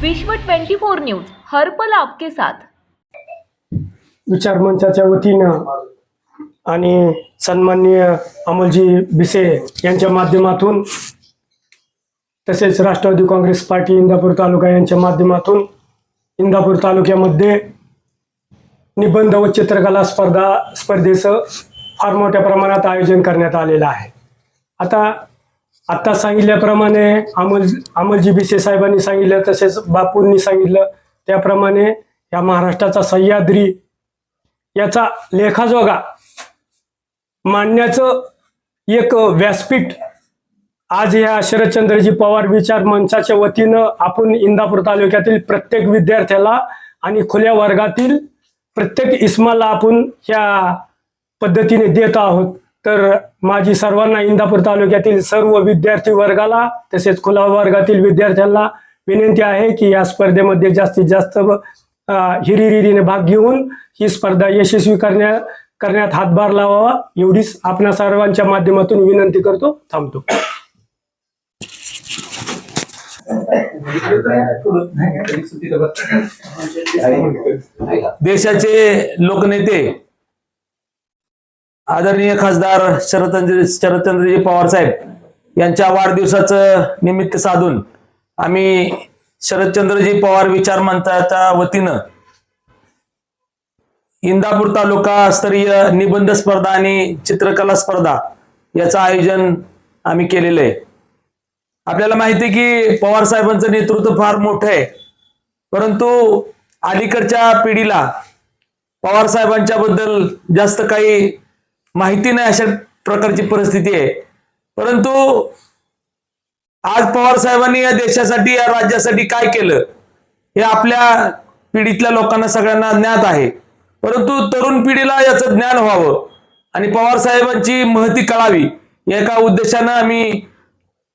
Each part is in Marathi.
विश्व 24 न्यूज हर्पल आपके साथ. विचार मंचाच्या वतीनं आणि सन्माननीय अमोलजी बिसे यांच्या माध्यमातून तसेच राष्ट्रवादी काँग्रेस पार्टी इंदापूर तालुका यांच्या माध्यमातून इंदापूर तालुक्यामध्ये निबंध व चित्रकला स्पर्धा स्पर्धेचं फार मोठ्या प्रमाणात आयोजन करण्यात आलेलं आहे. आता आत्ता सांगितल्याप्रमाणे अमोल अमोलजी भिसे साहेबांनी सांगितलं तसेच बापूंनी सांगितलं. त्याप्रमाणे या महाराष्ट्राचा सह्याद्री याचा लेखाजोगा मांडण्याचं एक व्यासपीठ आज या शरदचंद्रजी पवार विचार मंचाच्या वतीनं आपण इंदापूर तालुक्यातील प्रत्येक विद्यार्थ्याला आणि खुल्या वर्गातील प्रत्येक इस्माला आपण ह्या पद्धतीने देत आहोत. तर माझी सर्वांना इंदापूर तालुक्यातील सर्व विद्यार्थी वर्गाला तसेच खुला वर्गातील विद्यार्थ्यांना विनंती आहे की या स्पर्धेमध्ये जास्तीत जास्त हिरिरीने भाग घेऊन ही स्पर्धा यशस्वी करण्या करण्यात हातभार लावावा एवढीच आपणा सर्वांच्या माध्यमातून विनंती करतो. थांबतो. देशाचे लोकनेते आदरणीय खासदार शरदचंद्र शरदचंद्रजी पवार साहेब यांच्या वाढदिवसाचं निमित्त साधून आम्ही शरदचंद्रजी पवार विचार मंचाच्या वतीनं इंदापूर तालुका स्तरीय निबंध स्पर्धा आणि चित्रकला स्पर्धा याचं आयोजन आम्ही केलेलं आहे. आपल्याला माहिती आहे की पवार साहेबांचं नेतृत्व फार मोठं आहे. परंतु अलीकडच्या पिढीला पवार साहेबांच्या बद्दल जास्त काही माहिती नाही अशा प्रकारची परिस्थिती आहे. परंतु आज पवार साहेबांनी या देशासाठी या राज्यासाठी काय केलं? हे आपल्या पिढीतल्या लोकांना सगळ्यांना ज्ञात आहे. परंतु तरुण पिढीला याचं ज्ञान व्हावं आणि पवार साहेबांची महती कळावी या एका उद्देशानं आम्ही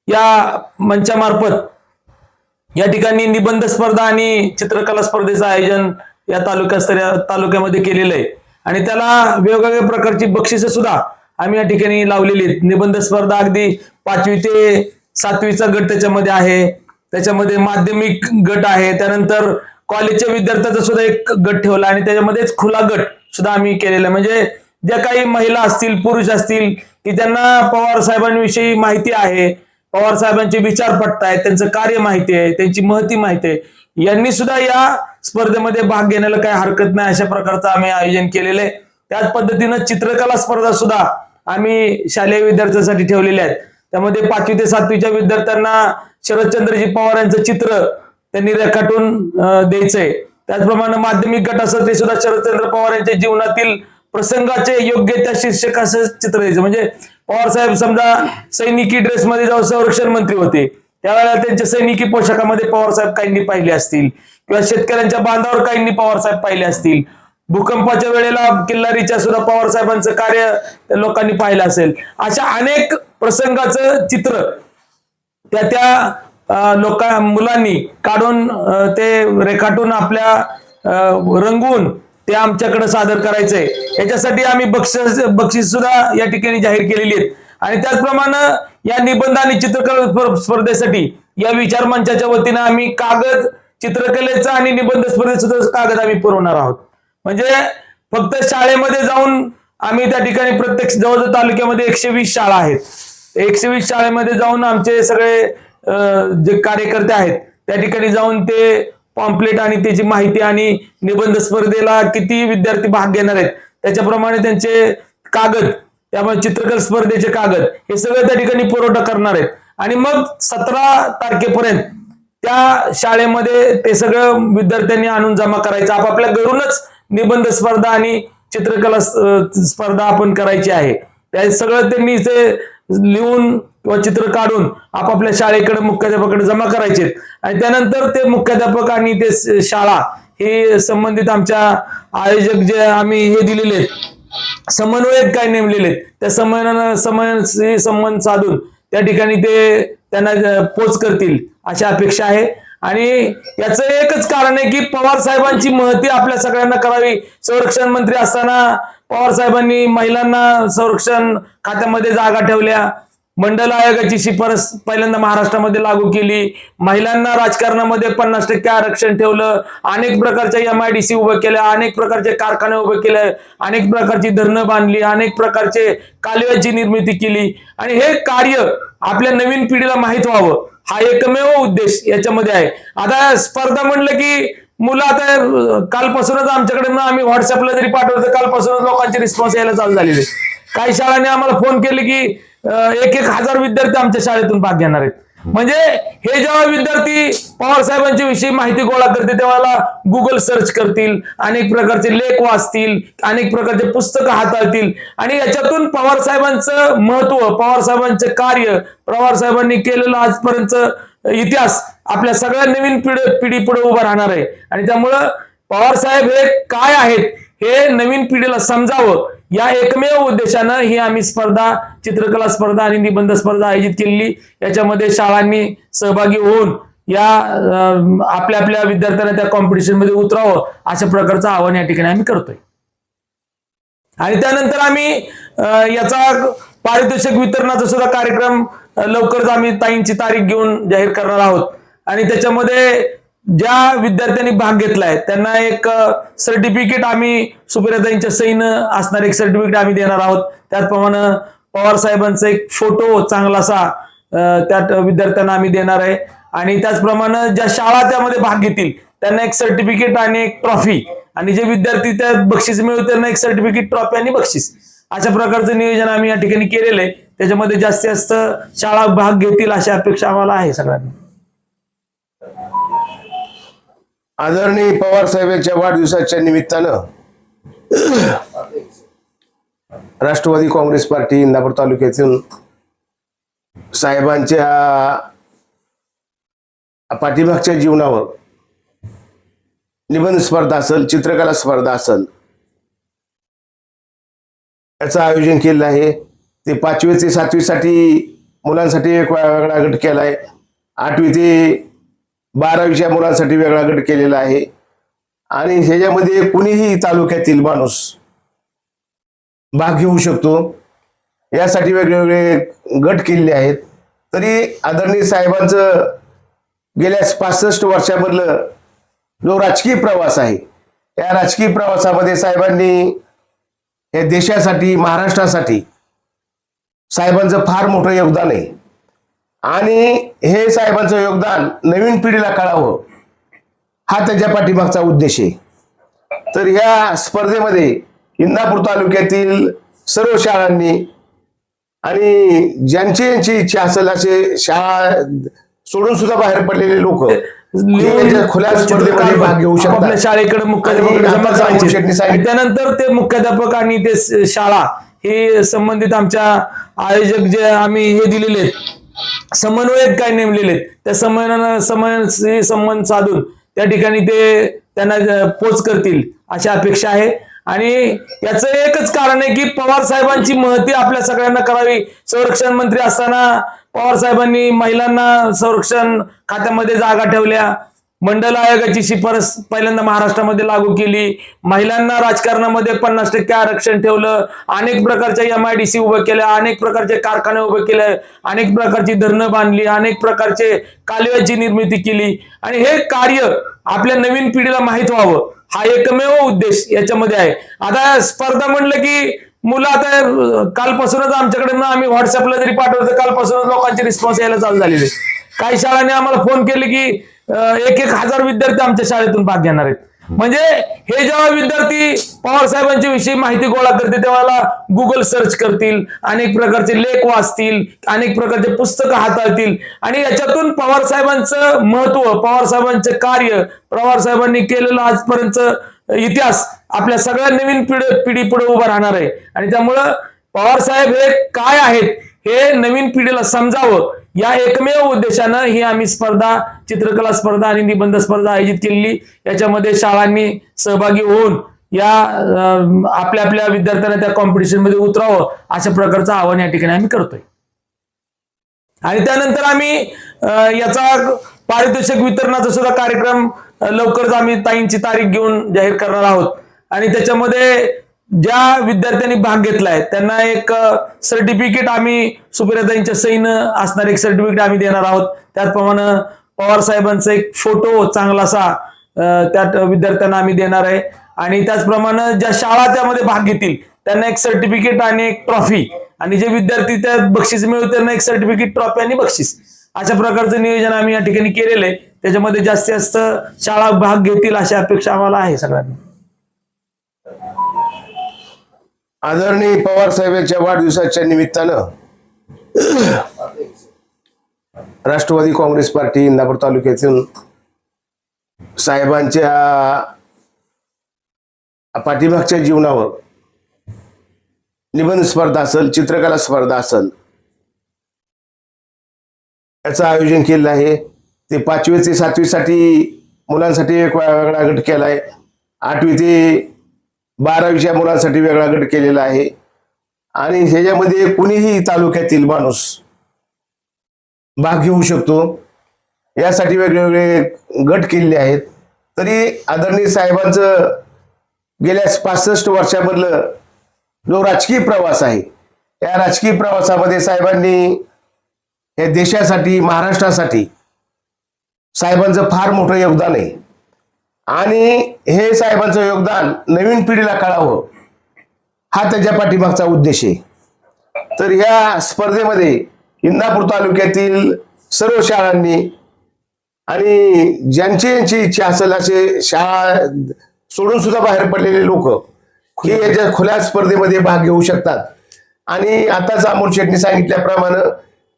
या मंचामार्फत या ठिकाणी निबंध स्पर्धा आणि चित्रकला स्पर्धेचं आयोजन या तालुकास्तरीय तालुक्यामध्ये केलेलं आहे. आणि त्याला वेगवेगळ्या प्रकारची बक्षिसं सुद्धा आम्ही या ठिकाणी लावलेली आहेत. निबंध स्पर्धा अगदी पाचवी ते सातवीचा गट त्याच्यामध्ये आहे. त्याच्यामध्ये माध्यमिक गट आहे. त्यानंतर कॉलेजच्या विद्यार्थ्याचा सुद्धा एक गट ठेवला आणि त्याच्यामध्येच खुला गट सुद्धा आम्ही केलेला आहे. म्हणजे ज्या काही महिला असतील पुरुष असतील की त्यांना पवार साहेबांविषयी माहिती आहे पवार साहेबांचे विचार पटतायत त्यांचं कार्य माहिती आहे त्यांची महती माहिती आहे. यांनी सुद्धा या स्पर्धेमध्ये भाग घेण्याला काही हरकत नाही अशा प्रकारचं आम्ही आयोजन केलेलं आहे. त्याच पद्धतीनं चित्रकला स्पर्धा सुद्धा आम्ही शालेय विद्यार्थ्यांसाठी ठेवलेल्या आहेत. त्यामध्ये पाचवी ते सातवीच्या विद्यार्थ्यांना शरदचंद्रजी पवार यांचं चित्र त्यांनी रेखाटून द्यायचंय. त्याचप्रमाणे माध्यमिक गट असं ते सुद्धा शरदचंद्र पवार यांच्या जीवनातील प्रसंगाचे योग्य त्या शीर्षकाचं चित्र द्यायचं म्हणजे पवार साहेब समजा सैनिकी ड्रेसमध्ये जाऊन संरक्षण मंत्री होते. त्यावेळेला त्यांच्या सैनिकी पोशाखामध्ये पवार साहेब काहींनी पाहिले असतील. किंवा शेतकऱ्यांच्या बांधावर काहींनी पवार साहेब पाहिले असतील. भूकंपाच्या वेळेला किल्लारीच्या सुद्धा पवार साहेबांचं कार्य लोकांनी पाहिलं असेल. अशा अनेक प्रसंगाचं चित्र त्या त्या लोका मुलांनी काढून ते रेखाटून आपल्या अं, रंगवून ते आमच्याकडे सादर करायचंय. याच्यासाठी आम्ही बक्षीस बक्षीस सुद्धा या ठिकाणी जाहीर केलेली आहेत. आणि त्याचप्रमाणे या निबंध आणि चित्रकला स्पर्धेसाठी या विचार मंचाच्या वतीनं आम्ही कागद चित्रकलेचा आणि निबंध स्पर्धे सुद्धा कागद आम्ही पुरवणार आहोत. म्हणजे फक्त शाळेमध्ये जाऊन आम्ही त्या ठिकाणी प्रत्येक जवळजवळ तालुक्यामध्ये एकशे वीस शाळा आहेत. एकशे वीस शाळेमध्ये जाऊन आमचे सगळे जे कार्यकर्ते आहेत त्या ठिकाणी जाऊन ते पॉम्पलेट आणि त्याची माहिती आणि निबंध स्पर्धेला किती विद्यार्थी भाग घेणार आहेत त्याच्याप्रमाणे त्यांचे कागद त्यामुळे चित्रकला स्पर्धेचे कागद हे सगळं त्या ठिकाणी पुरवठा करणार आहेत. आणि मग सतरा तारखेपर्यंत त्या शाळेमध्ये ते सगळं विद्यार्थ्यांनी आणून जमा करायचं आपापल्या घरूनच निबंध स्पर्धा आणि चित्रकला स्पर्धा आपण करायची आहे. त्या सगळं त्यांनी ते लिहून किंवा चित्र काढून आपापल्या शाळेकडे मुख्याध्यापकाकडे जमा करायचे आणि त्यानंतर ते मुख्याध्यापक आणि ते शाळा हे संबंधित आमच्या आयोजक जे आम्ही हे दिलेले आहेत समन्वयक काय नेमलेले आहेत त्या समन्वय समन्वय संबंध साधून त्या ठिकाणी ते त्यांना पोच करतील अशी अपेक्षा आहे. आणि याचं एकच कारण आहे की पवार साहेबांची महती आपल्या सगळ्यांना करावी. संरक्षण मंत्री असताना पवार साहेबांनी महिलांना संरक्षण खात्यामध्ये जागा ठेवल्या. मंडल आयोगाची शिफारस पहिल्यांदा महाराष्ट्रामध्ये लागू केली. महिलांना राजकारणामध्ये पन्नास टक्के आरक्षण ठेवलं. अनेक प्रकारच्या एम आय डी सी उभं केल्या अनेक प्रकारचे कारखाने उभे केले. अनेक प्रकारची धरणं बांधली. अनेक प्रकारचे कालव्याची निर्मिती केली. आणि हे कार्य आपल्या नवीन पिढीला माहीत व्हावं. हा एकमेव उद्देश याच्यामध्ये आहे. आता स्पर्धा म्हणलं की मुलं आता कालपासूनच आमच्याकडे ना आम्ही व्हॉट्सअपला जरी पाठवलं तर कालपासूनच लोकांचे रिस्पॉन्स यायला चालू झालेले काही शाळांनी आम्हाला फोन केले की एक एक हजार विद्यार्थी आमच्या शाळेतून भाग घेणार आहेत. म्हणजे हे जेव्हा विद्यार्थी पवार साहेबांच्या विषयी माहिती गोळा करते तेव्हा गुगल सर्च करतील अनेक प्रकारचे लेख वाचतील अनेक प्रकारचे पुस्तकं हाताळतील. आणि याच्यातून पवार साहेबांचं महत्त्व पवार साहेबांचं कार्य पवार साहेबांनी केलेलं आजपर्यंत इतिहास आपल्या सगळ्या नवीन पिढी पिढी पुढे उभा राहणार आहे. आणि त्यामुळं पवार साहेब हे काय आहेत हे नवीन पिढीला समजावं. या एकमेव उद्देशानं ही आम्ही स्पर्धा चित्रकला स्पर्धा आणि निबंध स्पर्धा आयोजित केलेली. याच्यामध्ये शाळांनी सहभागी होऊन या आपल्या आपल्या विद्यार्थ्यांना त्या कॉम्पिटिशनमध्ये उतरावं अशा प्रकारचं आव्हान या ठिकाणी आम्ही करतोय. आणि त्यानंतर आम्ही याचा पारितोषिक वितरणाचा सुद्धा कार्यक्रम लवकरच आम्ही ताईंची तारीख घेऊन जाहीर करणार आहोत. आणि त्याच्यामध्ये ज्या विद्यार्थ्यांनी भाग घेतलाय त्यांना एक सर्टिफिकेट आम्ही सुप्रियाताईंच्या सहीनं असणार एक सर्टिफिकेट आम्ही देणार आहोत. त्याचप्रमाणे पवार साहेबांचा एक फोटो चांगलासा त्यात विद्यार्थ्यांना आम्ही देणार आहे. आणि त्याचप्रमाणे ज्या शाळा त्यामध्ये भाग घेतील त्यांना एक सर्टिफिकेट आणि एक ट्रॉफी आणि जे विद्यार्थी त्यात बक्षीस मिळवतील त्यांना एक सर्टिफिकेट ट्रॉफी आणि बक्षीस. अशा प्रकारचं नियोजन आम्ही या ठिकाणी केलेलं आहे. त्याच्यामध्ये जास्तीत जास्त शाळा भाग घेतील अशी अपेक्षा आम्हाला आहे सगळ्यांना. आदरणीय पवार साहेबांच्या वाढदिवसाच्या निमित्तानं राष्ट्रवादी काँग्रेस पार्टी इंदापूर तालुक्यातून साहेबांच्या पाठीमागच्या जीवनावर निबंध स्पर्धा असेल चित्रकला स्पर्धा असेल याचं आयोजन केलं आहे. ते पाचवी ते सातवीसाठी मुलांसाठी एक वेगळा गट केला आहे आठवी ते बारावीच्या मुलांसाठी वेगळा गट केलेला आहे. आणि ह्याच्यामध्ये कुणीही तालुक्यातील माणूस भाग घेऊ शकतो. यासाठी वेगवेगळे गट केलेले आहेत. तरी आदरणीय साहेबांचं गेल्या पासष्ट वर्षामधलं जो राजकीय प्रवास आहे या राजकीय प्रवासामध्ये साहेबांनी या देशासाठी महाराष्ट्रासाठी साहेबांचं फार मोठं योगदान आहे. आणि हे साहेबांचं योगदान नवीन पिढीला कळावं हा त्याच्या पाठीमागचा उद्देश आहे. तर ह्या स्पर्धेमध्ये इंदापूर तालुक्यातील सर्व शाळांनी आणि ज्यांची यांची इच्छा असेल असे शाळा सोडून सुद्धा बाहेर पडलेले लोक खुल्या स्पर्धेमध्ये भाग घेऊ आपल्या शकतात. शाळेकडे मुख्याध्यापक त्यानंतर ते मुख्याध्यापक आणि ते शाळा हे संबंधित आमच्या आयोजक जे आम्ही हे दिलेले आहेत समन्वयक काय नेमलेले आहेत? त्या समन्वय समन्वय संबंध साधून त्या ठिकाणी ते त्यांना पोच करतील अशी अपेक्षा आहे. आणि याचं एकच कारण आहे की पवार साहेबांची महती आपल्या सगळ्यांना करावी. संरक्षण मंत्री असताना पवार साहेबांनी महिलांना संरक्षण खात्यामध्ये जागा ठेवल्या. मंडल आयोगाची शिफारस पहिल्यांदा महाराष्ट्रामध्ये लागू केली. महिलांना राजकारणामध्ये पन्नास टक्के आरक्षण ठेवलं. अनेक प्रकारच्या एम आय डी सी उभे केल्या अनेक प्रकारचे कारखाने उभे केले. अनेक प्रकारची धरणं बांधली. अनेक प्रकारचे कालव्याची निर्मिती केली. आणि हे कार्य आपल्या नवीन पिढीला माहीत व्हावं. हा एकमेव उद्देश याच्यामध्ये आहे. आता स्पर्धा म्हणलं की मुलं आता कालपासूनच आमच्याकडे ना आम्ही व्हॉट्सअपला जरी पाठवतो कालपासूनच लोकांचे रिस्पॉन्स यायला चालू झालेले काही शाळांनी आम्हाला फोन केले की एक एक हजार विद्यार्थी आमच्या शाळेतून भाग घेणार आहेत. म्हणजे हे जेव्हा विद्यार्थी पवार साहेबांच्या विषयी माहिती गोळा करते तेव्हा गुगल सर्च करतील अनेक प्रकारचे लेख वाचतील अनेक प्रकारचे पुस्तकं हाताळतील. आणि याच्यातून पवार साहेबांचं महत्त्व पवार साहेबांचं कार्य पवार साहेबांनी केलेलं आजपर्यंत इतिहास आपल्या सगळ्या नवीन पिढी पिढी पुढे उभा राहणार आहे. आणि त्यामुळं पवार साहेब हे काय आहेत हे नवीन पिढीला समजावं. या एकमेव उद्देशानं ही आम्ही स्पर्धा चित्रकला स्पर्धा आणि निबंध स्पर्धा आयोजित केलेली. याच्यामध्ये शाळांनी सहभागी होऊन या आपल्या आपल्या विद्यार्थ्यांना त्या कॉम्पिटिशनमध्ये उतरावं अशा प्रकारचं आव्हान या ठिकाणी आम्ही करतोय. आणि त्यानंतर आम्ही याचा पारितोषिक वितरणाचा सुद्धा कार्यक्रम लवकरच आम्ही ताईंची तारीख घेऊन जाहीर करणार आहोत. आणि त्याच्यामध्ये ज्या विद्यार्थ्यांनी भाग घेतलाय त्यांना एक सर्टिफिकेट आम्ही सुप्रियाताईंच्या सईनं असणार एक सर्टिफिकेट आम्ही देणार आहोत. त्याचप्रमाणे पवार साहेबांचा एक फोटो चांगला असा त्या विद्यार्थ्यांना आम्ही देणार आहे. आणि त्याचप्रमाणे ज्या शाळा त्यामध्ये भाग घेतील त्यांना एक सर्टिफिकेट आणि एक ट्रॉफी आणि जे विद्यार्थी त्यात बक्षीस मिळवतील त्यांना एक सर्टिफिकेट ट्रॉफी आणि बक्षीस. अशा प्रकारचं नियोजन आम्ही या ठिकाणी केलेलं आहे. त्याच्यामध्ये जास्तीत जास्त शाळा भाग घेतील अशी अपेक्षा आम्हाला आहे सगळ्यांना. आदरणीय पवार साहेबांच्या वाढदिवसाच्या निमित्तानं राष्ट्रवादी काँग्रेस पार्टी इंदापूर तालुक्यातून साहेबांच्या पाठीमागच्या जीवनावर निबंध स्पर्धा असेल चित्रकला स्पर्धा असेल याचं आयोजन केलेलं आहे. ते पाचवी ते सातवीसाठी मुलांसाठी एक वेगळा गट केला आहे आठवी ते बारावीच्या मुलांसाठी वेगळा गट केलेला आहे. आणि ह्याच्यामध्ये कुणीही तालुक्यातील माणूस भाग घेऊ शकतो. यासाठी वेगवेगळे गट केलेले आहेत. तरी आदरणीय साहेबांचं गेल्या पासष्ट वर्षामधलं जो राजकीय प्रवास आहे या राजकीय प्रवासामध्ये साहेबांनी या देशासाठी महाराष्ट्रासाठी साहेबांचं फार मोठं योगदान आहे. आणि हे साहेबांचं योगदान नवीन पिढीला कळावं हा त्यांच्या पाठीमागचा उद्देश आहे. तर ह्या स्पर्धेमध्ये इंदापूर तालुक्यातील सर्व शाळांनी आणि ज्यांची यांची इच्छा असेल असे शाळा सोडून सुद्धा बाहेर पडलेले लोक हे याच्या खुल्या स्पर्धेमध्ये भाग घेऊ शकतात. आणि आताच अमोल शेट्टी सांगितल्याप्रमाणे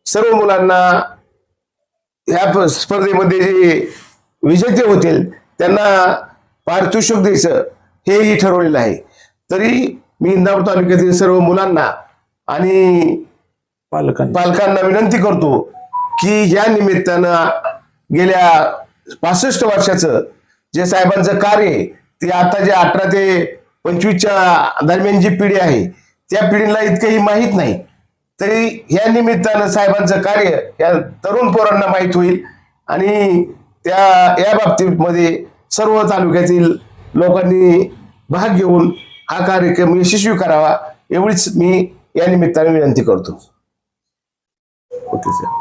सर्व मुलांना ह्या प- स्पर्धेमध्ये जे विजेते होतील त्यांना पारितोषिक द्यायचं हेही ठरवलेलं आहे. तरी मी इंदापूर तालुक्यातील सर्व मुलांना आणि पालकांनी. पालकांना विनंती करतो की या निमित्तानं गेल्या पासष्ट वर्षाचं जे साहेबांचं कार्य ते आता जे अठरा ते पंचवीसच्या दरम्यान जी पिढी आहे त्या पिढीला इतकंही माहीत नाही. तरी या निमित्तानं साहेबांचं कार्य या तरुण पोरांना माहीत होईल आणि त्या या बाबतीमध्ये सर्व तालुक्यातील लोकांनी भाग घेऊन हा कार्यक्रम यशस्वी करावा एवढीच मी या निमित्ताने विनंती करतो. ओके सर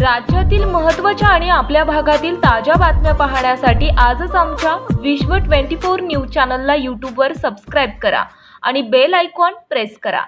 राज्यातील महत्त्वाच्या आणि आपल्या भागातील ताज्या बातम्या पाहण्यासाठी आजच आमच्या विश्व 24 न्यूज चॅनलला यूट्यूबवर सबस्क्राईब करा आणि बेल आयकॉन प्रेस करा.